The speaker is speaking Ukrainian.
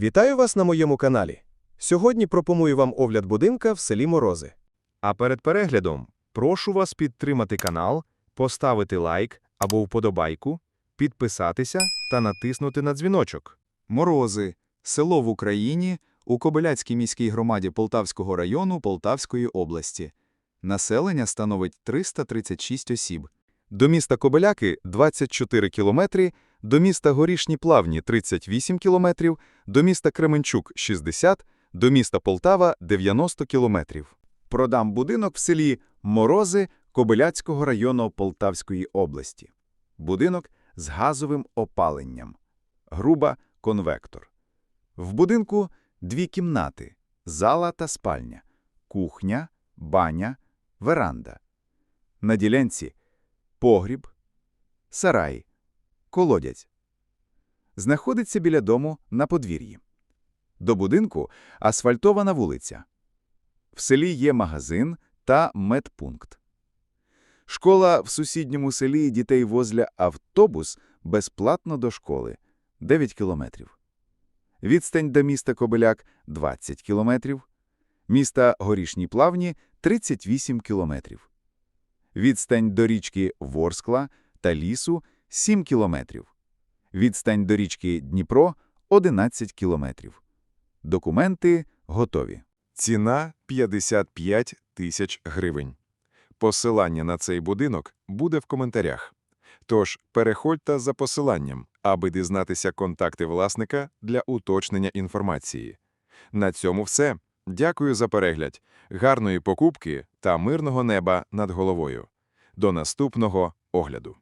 Вітаю вас на моєму каналі. Сьогодні пропоную вам огляд будинка в селі Морози. А перед переглядом прошу вас підтримати канал, поставити лайк або вподобайку, підписатися та натиснути на дзвіночок. Морози – село в Україні у Кобиляцькій міській громаді Полтавського району Полтавської області. Населення становить 336 осіб. До міста Кобиляки – 24 кілометри, до міста Горішні Плавні – 38 кілометрів, до міста Кременчук – 60, до міста Полтава – 90 кілометрів. Продам будинок в селі Морози Кобиляцького району Полтавської області. Будинок з газовим опаленням. Груба конвектор. В будинку дві кімнати – зала та спальня, кухня, баня, веранда. На ділянці – погріб, сарай, колодязь. Знаходиться біля дому на подвір'ї. До будинку асфальтована вулиця. В селі є магазин та медпункт. Школа в сусідньому селі дітей возля автобус безплатно до школи – 9 кілометрів. Відстань до міста Кобиляк – 20 кілометрів. Міста Горішні Плавні – 38 кілометрів. Відстань до річки Ворскла та лісу – 7 кілометрів. Відстань до річки Дніпро – 11 кілометрів. Документи готові. Ціна 55 тисяч гривень. Посилання на цей будинок буде в коментарях. Тож переходьте за посиланням, аби дізнатися контакти власника для уточнення інформації. На цьому все. Дякую за перегляд, гарної покупки та мирного неба над головою. До наступного огляду.